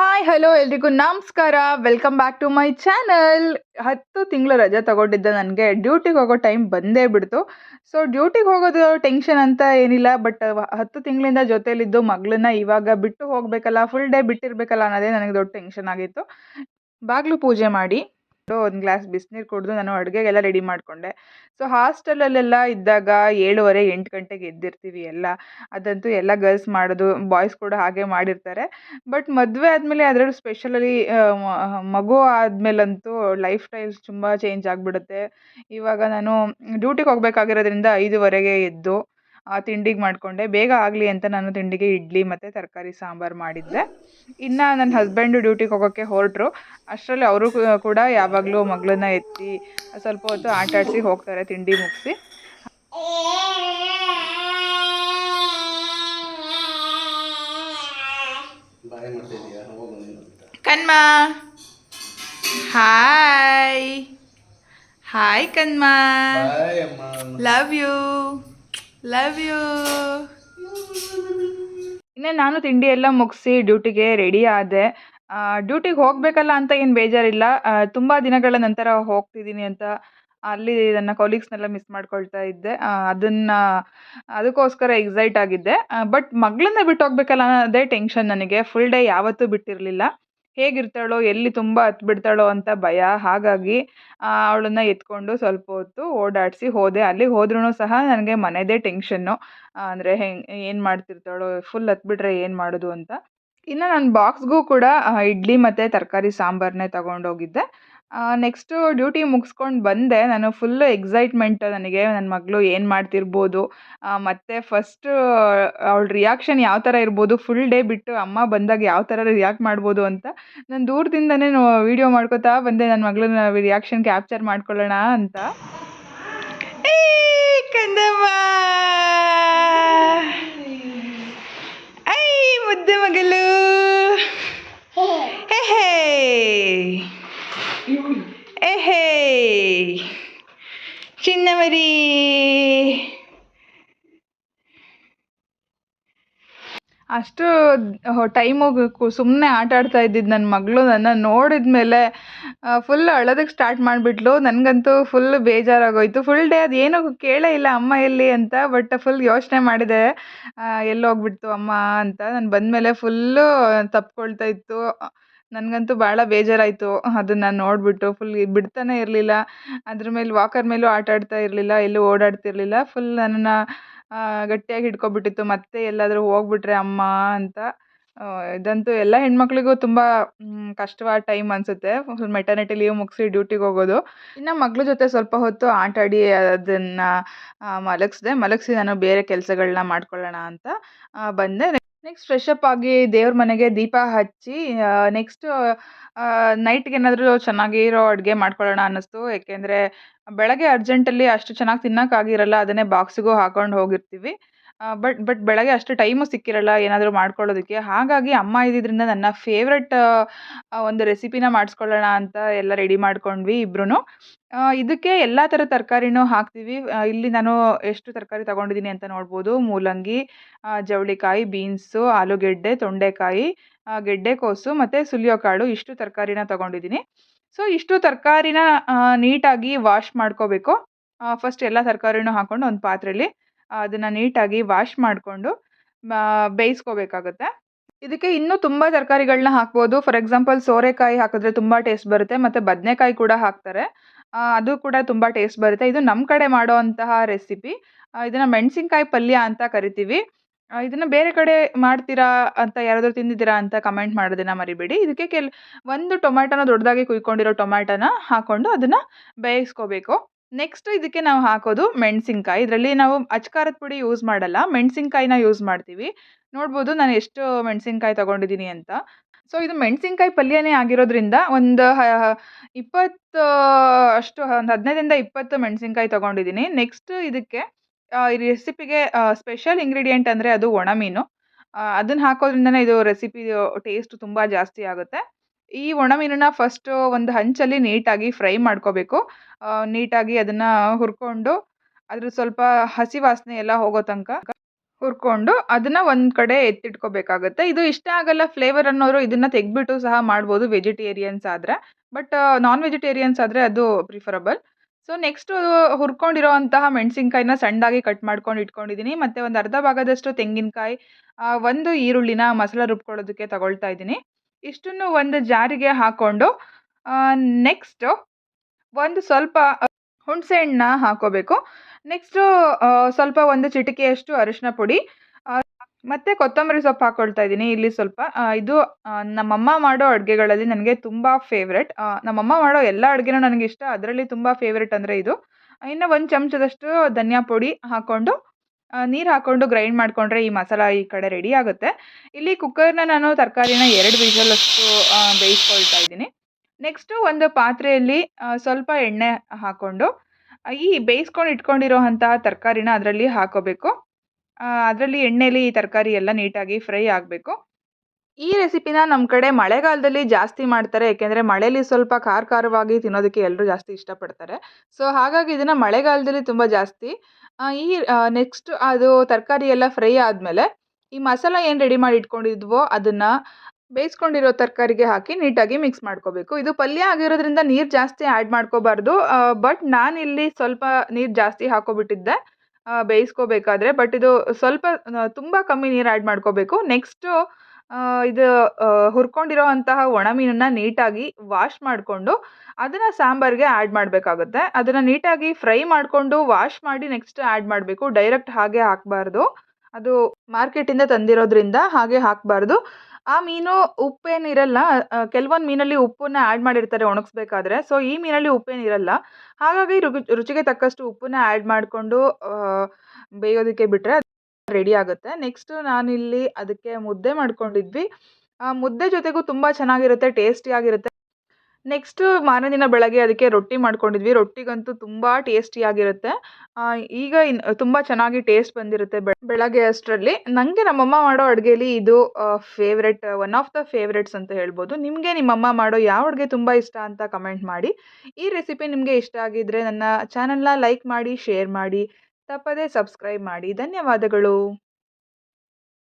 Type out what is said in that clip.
Hi hello ಎಲ್ರಿಗೂ. ನಮಸ್ಕಾರ. Welcome back to my channel ಹತ್ತು ತಿಂಗಳು ರಜೆ ತಗೊಂಡಿದ್ದೆ ನನಗೆ. ಡ್ಯೂಟಿಗೆ ಹೋಗೋ ಟೈಮ್ ಬಂದೇ ಬಿಡ್ತು. ಸೊ ಡ್ಯೂಟಿಗೆ ಹೋಗೋದು ಟೆನ್ಷನ್ ಅಂತ ಏನಿಲ್ಲ ಬಟ್ ಹತ್ತು ತಿಂಗಳಿಂದ ಜೊತೆಯಲ್ಲಿದ್ದು ಮಗಳನ್ನ ಇವಾಗ ಬಿಟ್ಟು ಹೋಗಬೇಕಲ್ಲ ಫುಲ್ ಡೇ ಬಿಟ್ಟಿರಬೇಕಲ್ಲ ಅನ್ನೋದೇ ನನಗೆ ದೊಡ್ಡ ಟೆನ್ಷನ್ ಆಗಿತ್ತು. ಬಾಗಿಲು ಪೂಜೆ ಮಾಡಿ. ಒಂದು ಗ್ಲಾಸ್ ಬಿಸಿನೀರು ಕುಡಿದು ನಾನು ಅಡುಗೆಗೆಲ್ಲ ರೆಡಿ ಮಾಡಿಕೊಂಡೆ. ಸೊ ಹಾಸ್ಟೆಲಲ್ಲೆಲ್ಲ ಇದ್ದಾಗ ಏಳುವರೆ ಎಂಟು ಗಂಟೆಗೆ ಎದ್ದಿರ್ತೀವಿ ಎಲ್ಲ. ಅದಂತೂ ಎಲ್ಲ ಗರ್ಲ್ಸ್ ಮಾಡೋದು, ಬಾಯ್ಸ್ ಕೂಡ ಹಾಗೆ ಮಾಡಿರ್ತಾರೆ. ಬಟ್ ಮದುವೆ ಆದಮೇಲೆ ಅದರಲ್ಲೂ ಸ್ಪೆಷಲಲ್ಲಿ ಮಗು ಆದಮೇಲಂತೂ ಲೈಫ್ ಸ್ಟೈಲ್ ತುಂಬ ಚೇಂಜ್ ಆಗಿಬಿಡುತ್ತೆ. ಇವಾಗ ನಾನು ಡ್ಯೂಟಿಗೆ ಹೋಗಬೇಕಾಗಿರೋದ್ರಿಂದ ಐದುವರೆಗೆ ಎದ್ದು ತಿಂಡಿಗೆ ಮಾಡಿಕೊಂಡೆ. ಬೇಗ ಆಗಲಿ ಅಂತ ನಾನು ತಿಂಡಿಗೆ ಇಡ್ಲಿ ಮತ್ತು ತರಕಾರಿ ಸಾಂಬಾರು ಮಾಡಿದ್ದೆ. ಇನ್ನು ನನ್ನ ಹಸ್ಬೆಂಡು ಡ್ಯೂಟಿಗೆ ಹೋಗೋಕ್ಕೆ ಹೊರಟ್ರು. ಅಷ್ಟರಲ್ಲಿ ಅವರು ಕೂಡ ಯಾವಾಗಲೂ ಮಗಳನ್ನ ಎತ್ತಿ ಸ್ವಲ್ಪ ಹೊತ್ತು ಆಟಾಡಿಸಿ ಹೋಗ್ತಾರೆ ತಿಂಡಿ ಮುಗಿಸಿ. ಕಣ್ಮ ಹಾಯ್! ಹಾಯ್ ಅಮ್ಮ. Love you. ಲವ್ ಯು ಇನ್ನೇ ನಾನು ತಿಂಡಿ ಎಲ್ಲ ಮುಗಿಸಿ ಡ್ಯೂಟಿಗೆ ರೆಡಿ ಆದೆ. ಡ್ಯೂಟಿಗೆ ಹೋಗಬೇಕಲ್ಲ ಅಂತ ಏನು ಬೇಜಾರಿಲ್ಲ. ತುಂಬ ದಿನಗಳ ನಂತರ ಹೋಗ್ತಿದ್ದೀನಿ ಅಂತ ಅಲ್ಲಿ ನನ್ನ ಕೊಲೀಗ್ಸ್ನೆಲ್ಲ ಮಿಸ್ ಮಾಡ್ಕೊಳ್ತಾ ಇದ್ದೆ. ಅದನ್ನು, ಅದಕ್ಕೋಸ್ಕರ ಎಕ್ಸೈಟ್ ಆಗಿದ್ದೆ. ಬಟ್ ಮಗಳನ್ನ ಬಿಟ್ಟು ಹೋಗ್ಬೇಕಲ್ಲ ಅನ್ನೋದೇ ಟೆನ್ಷನ್ ನನಗೆ. ಫುಲ್ ಡೇ ಯಾವತ್ತೂ ಬಿಟ್ಟಿರಲಿಲ್ಲ. ಹೇಗಿರ್ತಾಳೋ, ಎಲ್ಲಿ ತುಂಬ ಹತ್ತು ಬಿಡ್ತಾಳೋ ಅಂತ ಭಯ. ಹಾಗಾಗಿ ಅವಳನ್ನ ಎತ್ಕೊಂಡು ಸ್ವಲ್ಪ ಹೊತ್ತು ಓಡಾಡಿಸಿ ಹೋದೆ. ಅಲ್ಲಿಗೆ ಹೋದ್ರೂ ಸಹ ನನಗೆ ಮನೆಯದೇ ಟೆನ್ಷನ್ನು. ಅಂದರೆ ಹೆಂಗೆ, ಏನು ಮಾಡ್ತಿರ್ತಾಳೋ, ಫುಲ್ ಹತ್ಬಿಟ್ರೆ ಏನು ಮಾಡೋದು ಅಂತ. ಇನ್ನು ನಾನು ಬಾಕ್ಸ್ಗೂ ಕೂಡ ಇಡ್ಲಿ ಮತ್ತು ತರಕಾರಿ ಸಾಂಬಾರನ್ನೇ ತಗೊಂಡೋಗಿದ್ದೆ. ನೆಕ್ಸ್ಟು ಡ್ಯೂಟಿ ಮುಗಿಸ್ಕೊಂಡು ಬಂದೆ. ನಾನು ಫುಲ್ಲು ಎಕ್ಸೈಟ್ಮೆಂಟ್ ನನಗೆ. ನನ್ನ ಮಗಳು ಏನು ಮಾಡ್ತಿರ್ಬೋದು? ಮತ್ತು ಫಸ್ಟು ಅವಳ ರಿಯಾಕ್ಷನ್ ಯಾವ ಥರ ಇರ್ಬೋದು? ಫುಲ್ ಡೇ ಬಿಟ್ಟು ಅಮ್ಮ ಬಂದಾಗ ಯಾವ ಥರ ರಿಯಾಕ್ಟ್ ಮಾಡ್ಬೋದು ಅಂತ ನಾನು ದೂರದಿಂದನೇ ವೀಡಿಯೋ ಮಾಡ್ಕೋತಾ ಬಂದೆ. ನನ್ನ ಮಗಳನ್ನ ರಿಯಾಕ್ಷನ್ ಕ್ಯಾಪ್ಚರ್ ಮಾಡ್ಕೊಳ್ಳೋಣ ಅಂತ. ಕಂದಮ್ಮ! ಐ ಮುದ್ದೆ ಮಗಳು! ಹೇ ಹೇ! ಏಹೇ ಚಿನ್ನಮರಿ ಅಷ್ಟು ಟೈಮು ಸುಮ್ಮನೆ ಆಟ ಆಡ್ತಾ ಇದ್ದಿದ್ದು ನನ್ನ ಮಗಳು ನನ್ನ ನೋಡಿದ ಮೇಲೆ ಫುಲ್ ಅಳೋದಕ್ಕೆ ಸ್ಟಾರ್ಟ್ ಮಾಡಿಬಿಟ್ಲು. ನನಗಂತೂ ಫುಲ್ ಬೇಜಾರಾಗೋಯಿತು. ಫುಲ್ ಡೇ ಅದು ಏನೂ ಕೇಳೇ ಇಲ್ಲ, ಅಮ್ಮ ಎಲ್ಲಿ? ಅಂತ ಬಟ್ ಫುಲ್ ಯೋಚನೆ ಮಾಡಿದೆ. ಎಲ್ಲೋಗ್ಬಿಡ್ತು ಅಮ್ಮ? ಅಂತ. ನಾನು ಬಂದಮೇಲೆ ಫುಲ್ಲು ತಪ್ಕೊಳ್ತಾ ಇತ್ತು. ನನಗಂತೂ ಭಾಳ ಬೇಜಾರಾಯಿತು ಅದನ್ನು ನೋಡಿಬಿಟ್ಟು. ಫುಲ್ ಬಿಡ್ತಾನೆ ಇರಲಿಲ್ಲ. ಅದ್ರ ಮೇಲೆ ವಾಕರ್ ಮೇಲೂ ಆಟ ಆಡ್ತಾ ಇರಲಿಲ್ಲ, ಎಲ್ಲೂ ಓಡಾಡ್ತಿರಲಿಲ್ಲ. ಫುಲ್ ನನ್ನನ್ನು ಗಟ್ಟಿಯಾಗಿ ಹಿಡ್ಕೊಬಿಟ್ಟಿತ್ತು. ಮತ್ತೆ ಎಲ್ಲಾದರೂ ಹೋಗ್ಬಿಟ್ರೆ ಅಮ್ಮ ಅಂತ. ಇದಂತೂ ಎಲ್ಲ ಹೆಣ್ಮಕ್ಳಿಗೂ ತುಂಬ ಕಷ್ಟವಾದ ಟೈಮ್ ಅನಿಸುತ್ತೆ. ಫುಲ್ ಮೆಟರ್ನಿಟಿ ಲೀವ್ ಮುಗಿಸಿ ಡ್ಯೂಟಿಗೆ ಹೋಗೋದು. ಇನ್ನು ಮಗಳ ಜೊತೆ ಸ್ವಲ್ಪ ಹೊತ್ತು ಆಟಾಡಿ ಅದನ್ನು ಮಲಗಿಸ್ದೆ. ಮಲಗಿಸಿ ನಾನು ಬೇರೆ ಕೆಲಸಗಳನ್ನ ಮಾಡ್ಕೊಳ್ಳೋಣ ಅಂತ ಬಂದೆ. ನೆಕ್ಸ್ಟ್ ಫ್ರೆಶ್ ಅಪ್ ಆಗಿ ದೇವ್ರ ಮನೆಗೆ ದೀಪ ಹಚ್ಚಿ ನೆಕ್ಸ್ಟು ನೈಟ್ಗೆ ಏನಾದರೂ ಚೆನ್ನಾಗಿರೋ ಅಡುಗೆ ಮಾಡ್ಕೊಳ್ಳೋಣ ಅನ್ನಿಸ್ತು. ಏಕೆಂದರೆ ಬೆಳಗ್ಗೆ ಅರ್ಜೆಂಟಲ್ಲಿ ಅಷ್ಟು ಚೆನ್ನಾಗಿ ತಿನ್ನೋಕ್ಕಾಗಿರಲ್ಲ, ಅದನ್ನೇ ಬಾಕ್ಸಿಗೂ ಹಾಕೊಂಡು ಹೋಗಿರ್ತೀವಿ. ಬಟ್ ಬಟ್ ಬೆಳಗ್ಗೆ ಅಷ್ಟು ಟೈಮು ಸಿಕ್ಕಿರಲ್ಲ ಏನಾದರೂ ಮಾಡ್ಕೊಳ್ಳೋದಕ್ಕೆ. ಹಾಗಾಗಿ ಅಮ್ಮ ಇದ್ದಿದ್ದರಿಂದ ನನ್ನ ಫೇವ್ರೆಟ್ ಒಂದು ರೆಸಿಪಿನ ಮಾಡಿಸ್ಕೊಳ್ಳೋಣ ಅಂತ ಎಲ್ಲ ರೆಡಿ ಮಾಡ್ಕೊಂಡ್ವಿ ಇಬ್ಬರೂ ಇದಕ್ಕೆ ಎಲ್ಲ ಥರ ತರಕಾರಿನೂ ಹಾಕ್ತೀವಿ ಇಲ್ಲಿ ನಾನು ಎಷ್ಟು ತರಕಾರಿ ತಗೊಂಡಿದ್ದೀನಿ ಅಂತ ನೋಡ್ಬೋದು. ಮೂಲಂಗಿ ಜವಳಿಕಾಯಿ ಬೀನ್ಸು ಆಲೂಗೆಡ್ಡೆ, ತೊಂಡೆಕಾಯಿ ಗೆಡ್ಡೆಕೋಸು ಮತ್ತು ಸುಲಿಯೋಕಾಳು ಇಷ್ಟು ತರಕಾರಿನ ತಗೊಂಡಿದ್ದೀನಿ. ಸೊ ಇಷ್ಟು ತರಕಾರಿನ ನೀಟಾಗಿ ವಾಶ್ ಮಾಡ್ಕೋಬೇಕು. ಫಸ್ಟ್ ಎಲ್ಲ ತರಕಾರಿನೂ ಹಾಕ್ಕೊಂಡು ಒಂದು ಪಾತ್ರೆಯಲ್ಲಿ ಅದನ್ನು ನೀಟಾಗಿ ವಾಶ್ ಮಾಡಿಕೊಂಡು ಬೇಯಿಸ್ಕೋಬೇಕಾಗುತ್ತೆ. ಇದಕ್ಕೆ ಇನ್ನೂ ತುಂಬ ತರಕಾರಿಗಳನ್ನ ಹಾಕ್ಬೋದು. ಫಾರ್ ಎಕ್ಸಾಂಪಲ್, ಸೋರೆಕಾಯಿ ಹಾಕಿದ್ರೆ ತುಂಬ ಟೇಸ್ಟ್ ಬರುತ್ತೆ, ಮತ್ತು ಬದನೆಕಾಯಿ ಕೂಡ ಹಾಕ್ತಾರೆ. ಅದು ಕೂಡ ತುಂಬ ಟೇಸ್ಟ್ ಬರುತ್ತೆ. ಇದು ನಮ್ಮ ಕಡೆ ಮಾಡುವಂತಹ ರೆಸಿಪಿ. ಇದನ್ನು ಮೆಣಸಿನ್ಕಾಯಿ ಪಲ್ಯ ಅಂತ ಕರಿತೀವಿ. ಇದನ್ನು ಬೇರೆ ಕಡೆ ಮಾಡ್ತೀರಾ ಅಂತ ಯಾರಾದರೂ ತಿಂದಿದ್ದೀರಾ ಅಂತ ಕಮೆಂಟ್ ಮಾಡೋದನ್ನು ಮರಿಬೇಡಿ. ಇದಕ್ಕೆ ಕೆಲ, ಒಂದು ಟೊಮ್ಯಾಟೊನ ದೊಡ್ಡದಾಗಿ ಕುಯ್ಕೊಂಡಿರೋ ಟೊಮ್ಯಾಟೊನ ಹಾಕ್ಕೊಂಡು ಅದನ್ನು ಬೇಯಿಸ್ಕೋಬೇಕು. ನೆಕ್ಸ್ಟ್ ಇದಕ್ಕೆ ನಾವು ಹಾಕೋದು ಮೆಣಸಿನ್ಕಾಯಿ. ಇದರಲ್ಲಿ ನಾವು ಅಚ್ಕಾರದ ಪುಡಿ ಯೂಸ್ ಮಾಡಲ್ಲ. ಮೆಣಸಿನ್ಕಾಯಿನ ಯೂಸ್ ಮಾಡ್ತೀವಿ. ನೋಡ್ಬೋದು ನಾನು ಎಷ್ಟು ಮೆಣಸಿನ್ಕಾಯಿ ತಗೊಂಡಿದ್ದೀನಿ ಅಂತ. ಸೊ ಇದು ಮೆಣಸಿನ್ಕಾಯಿ ಪಲ್ಯನೇ ಆಗಿರೋದ್ರಿಂದ ಒಂದು ಇಪ್ಪತ್ತು, ಅಷ್ಟು ಒಂದು ಹದಿನೈದರಿಂದ ಇಪ್ಪತ್ತು ಮೆಣಸಿನ್ಕಾಯಿ ತೊಗೊಂಡಿದ್ದೀನಿ. ನೆಕ್ಸ್ಟ್ ಇದಕ್ಕೆ ಈ ರೆಸಿಪಿಗೆ ಸ್ಪೆಷಲ್ ಇಂಗ್ರೀಡಿಯೆಂಟ್ ಅಂದರೆ ಅದು ಒಣ ಮೀನು. ಅದನ್ನು ಹಾಕೋದ್ರಿಂದನೇ ಇದು ರೆಸಿಪಿ ಟೇಸ್ಟ್ ತುಂಬ ಜಾಸ್ತಿ ಆಗುತ್ತೆ. ಈ ಒಣಮೀನನ್ನ ಫಸ್ಟು ಒಂದು ಹಂಚಲ್ಲಿ ನೀಟಾಗಿ ಫ್ರೈ ಮಾಡ್ಕೋಬೇಕು. ನೀಟಾಗಿ ಅದನ್ನು ಹುರ್ಕೊಂಡು ಅದ್ರ ಸ್ವಲ್ಪ ಹಸಿ ವಾಸನೆ ಎಲ್ಲ ಹೋಗೋ ತನಕ ಹುರ್ಕೊಂಡು ಅದನ್ನು ಒಂದು ಕಡೆ ಎತ್ತಿಟ್ಕೋಬೇಕಾಗುತ್ತೆ. ಇದು ಇಷ್ಟ ಆಗಲ್ಲ ಫ್ಲೇವರ್ ಅನ್ನೋರು ಇದನ್ನು ತೆಗೆದ್ಬಿಟ್ಟು ಸಹ ಮಾಡ್ಬೋದು ವೆಜಿಟೇರಿಯನ್ಸ್ ಆದರೆ. ಬಟ್ ನಾನ್ ವೆಜಿಟೇರಿಯನ್ಸ್ ಆದರೆ ಅದು ಪ್ರಿಫರಬಲ್ ಸೊ ನೆಕ್ಸ್ಟು ಹುರ್ಕೊಂಡಿರೋ ಅಂತಹ ಮೆಣಸಿನ್ಕಾಯಿನ ಸಣ್ಣದಾಗಿ ಕಟ್ ಮಾಡ್ಕೊಂಡು ಇಟ್ಕೊಂಡಿದ್ದೀನಿ ಮತ್ತು ಒಂದು ಅರ್ಧ ಭಾಗದಷ್ಟು ತೆಂಗಿನಕಾಯಿ ಒಂದು ಈರುಳ್ಳಿನ ಮಸಾಲ ರುಬ್ಕೊಳ್ಳೋದಕ್ಕೆ ತಗೊಳ್ತಾ ಇದ್ದೀನಿ. ಇಷ್ಟನ್ನು ಒಂದು ಜಾರಿಗೆ ಹಾಕ್ಕೊಂಡು ನೆಕ್ಸ್ಟು ಒಂದು ಸ್ವಲ್ಪ ಹುಣಸೆ ಹಣ್ಣನ್ನ ಹಾಕ್ಕೋಬೇಕು ನೆಕ್ಸ್ಟು ಸ್ವಲ್ಪ ಒಂದು ಚಿಟಿಕೆಯಷ್ಟು ಅರಿಶಿನ ಪುಡಿ ಮತ್ತು ಕೊತ್ತಂಬರಿ ಸೊಪ್ಪು ಹಾಕ್ಕೊಳ್ತಾ ಇದ್ದೀನಿ ಇಲ್ಲಿ ಸ್ವಲ್ಪ. ಇದು ನಮ್ಮಮ್ಮ ಮಾಡೋ ಅಡುಗೆಗಳಲ್ಲಿ ನನಗೆ ತುಂಬ ಫೇವ್ರೆಟ್ ನಮ್ಮಮ್ಮ ಮಾಡೋ ಎಲ್ಲ ಅಡುಗೆನೂ ನನಗೆ ಇಷ್ಟ ಅದರಲ್ಲಿ ತುಂಬ ಫೇವ್ರೆಟ್ ಅಂದರೆ ಇದು. ಇನ್ನು ಒಂದು ಚಮಚದಷ್ಟು ಧನಿಯಾ ಪುಡಿ ಹಾಕ್ಕೊಂಡು ನೀರು ಹಾಕ್ಕೊಂಡು ಗ್ರೈಂಡ್ ಮಾಡಿಕೊಂಡ್ರೆ ಈ ಮಸಾಲ ಈ ಕಡೆ ರೆಡಿ ಆಗುತ್ತೆ. ಇಲ್ಲಿ ಕುಕ್ಕರ್ನ ನಾನು ತರಕಾರಿನ ಎರಡು ವಿಷಲಷ್ಟು ಬೇಯಿಸ್ಕೊಳ್ತಾ ಇದ್ದೀನಿ. ನೆಕ್ಸ್ಟು ಒಂದು ಪಾತ್ರೆಯಲ್ಲಿ ಸ್ವಲ್ಪ ಎಣ್ಣೆ ಹಾಕ್ಕೊಂಡು ಈ ಬೇಯಿಸ್ಕೊಂಡು ಇಟ್ಕೊಂಡಿರೋ ತರಕಾರಿನ ಅದರಲ್ಲಿ ಹಾಕೋಬೇಕು. ಅದರಲ್ಲಿ ಎಣ್ಣೆಲಿ ಈ ತರಕಾರಿ ಎಲ್ಲ ನೀಟಾಗಿ ಫ್ರೈ ಆಗಬೇಕು. ಈ ರೆಸಿಪಿನ ನಮ್ಮ ಕಡೆ ಮಳೆಗಾಲದಲ್ಲಿ ಜಾಸ್ತಿ ಮಾಡ್ತಾರೆ. ಏಕೆಂದರೆ ಮಳೇಲಿ ಸ್ವಲ್ಪ ಖಾರ ಖಾರವಾಗಿ ತಿನ್ನೋದಕ್ಕೆ ಎಲ್ಲರೂ ಜಾಸ್ತಿ ಇಷ್ಟಪಡ್ತಾರೆ. ಸೊ ಹಾಗಾಗಿ ಇದನ್ನು ಮಳೆಗಾಲದಲ್ಲಿ ತುಂಬ ಜಾಸ್ತಿ. ಈ ನೆಕ್ಸ್ಟ್ ಅದು ತರಕಾರಿ ಎಲ್ಲ ಫ್ರೈ ಆದಮೇಲೆ ಈ ಮಸಾಲ ಏನು ರೆಡಿ ಮಾಡಿ ಇಟ್ಕೊಂಡಿದ್ವೋ ಅದನ್ನು ಬೇಯಿಸ್ಕೊಂಡಿರೋ ತರಕಾರಿಗೆ ಹಾಕಿ ನೀಟಾಗಿ ಮಿಕ್ಸ್ ಮಾಡ್ಕೋಬೇಕು. ಇದು ಪಲ್ಯ ಆಗಿರೋದ್ರಿಂದ ನೀರು ಜಾಸ್ತಿ ಆ್ಯಡ್ ಮಾಡ್ಕೋಬಾರ್ದು. ಬಟ್ ನಾನಿಲ್ಲಿ ಸ್ವಲ್ಪ ನೀರು ಜಾಸ್ತಿ ಹಾಕೋಬಿಟ್ಟಿದ್ದೆ. ಬೇಯಿಸ್ಕೋಬೇಕಾದ್ರೆ ಬಟ್ ಇದು ಸ್ವಲ್ಪ ತುಂಬ ಕಮ್ಮಿ ನೀರು ಆ್ಯಡ್ ಮಾಡ್ಕೋಬೇಕು. ನೆಕ್ಸ್ಟು ಇದು ಹುರ್ಕೊಂಡಿರೋ ಅಂತಹ ಒಣ ಮೀನನ್ನು ನೀಟಾಗಿ ವಾಶ್ ಮಾಡಿಕೊಂಡು ಅದನ್ನು ಸಾಂಬಾರಿಗೆ ಆ್ಯಡ್ ಮಾಡಬೇಕಾಗುತ್ತೆ. ಅದನ್ನು ನೀಟಾಗಿ ಫ್ರೈ ಮಾಡಿಕೊಂಡು ವಾಶ್ ಮಾಡಿ ನೆಕ್ಸ್ಟ್ ಆ್ಯಡ್ ಮಾಡಬೇಕು. ಡೈರೆಕ್ಟ್ ಹಾಗೆ ಹಾಕಬಾರ್ದು. ಅದು ಮಾರ್ಕೆಟಿಂದ ತಂದಿರೋದ್ರಿಂದ ಹಾಗೆ ಹಾಕಬಾರ್ದು. ಆ ಮೀನು ಉಪ್ಪೇನಿರಲ್ಲ ಕೆಲವೊಂದು ಮೀನಲ್ಲಿ ಉಪ್ಪನ್ನ ಆ್ಯಡ್ ಮಾಡಿರ್ತಾರೆ ಒಣಗಿಸ್ಬೇಕಾದ್ರೆ. ಸೊ, ಈ ಮೀನಲ್ಲಿ ಉಪ್ಪೇನಿರಲ್ಲ. ಹಾಗಾಗಿ ರುಚಿಗೆ ತಕ್ಕಷ್ಟು ಉಪ್ಪನ್ನ ಆ್ಯಡ್ ಮಾಡಿಕೊಂಡು ಬೇಯೋದಕ್ಕೆ ಬಿಟ್ಟರೆ ರೆಡಿ ಆಗುತ್ತೆ. ನೆಕ್ಸ್ಟು ನಾನಿಲ್ಲಿ ಅದಕ್ಕೆ ಮುದ್ದೆ ಮಾಡ್ಕೊಂಡಿದ್ವಿ. ಮುದ್ದೆ ಜೊತೆಗೂ ತುಂಬ ಚೆನ್ನಾಗಿರುತ್ತೆ ಟೇಸ್ಟಿಯಾಗಿರುತ್ತೆ ನೆಕ್ಸ್ಟು ಮಾರನೇ ದಿನ ಬೆಳಗ್ಗೆ ಅದಕ್ಕೆ ರೊಟ್ಟಿ ಮಾಡ್ಕೊಂಡಿದ್ವಿ. ರೊಟ್ಟಿಗಂತೂ ತುಂಬ ಟೇಸ್ಟಿಯಾಗಿರುತ್ತೆ ಈಗ ಇನ್, ತುಂಬ ಚೆನ್ನಾಗಿ ಟೇಸ್ಟ್ ಬಂದಿರುತ್ತೆ ಬೆಳಗ್ಗೆ ಅಷ್ಟರಲ್ಲಿ. ನನಗೆ ನಮ್ಮಮ್ಮ ಮಾಡೋ ಅಡುಗೆಲಿ ಇದು favourite one of the favourites ಅಂತ ಹೇಳ್ಬೋದು. ನಿಮಗೆ ನಿಮ್ಮಮ್ಮ ಮಾಡೋ ಯಾವ ಅಡುಗೆ ತುಂಬ ಇಷ್ಟ ಅಂತ ಕಮೆಂಟ್ ಮಾಡಿ. ಈ ರೆಸಿಪಿ ನಿಮಗೆ ಇಷ್ಟ ಆಗಿದ್ದರೆ ನನ್ನ ಚಾನಲ್ನ ಲೈಕ್ ಮಾಡಿ ಶೇರ್ ಮಾಡಿ. ತಪ್ಪದೇ ಸಬ್ಸ್ಕ್ರೈಬ್ ಮಾಡಿ. ಧನ್ಯವಾದಗಳು.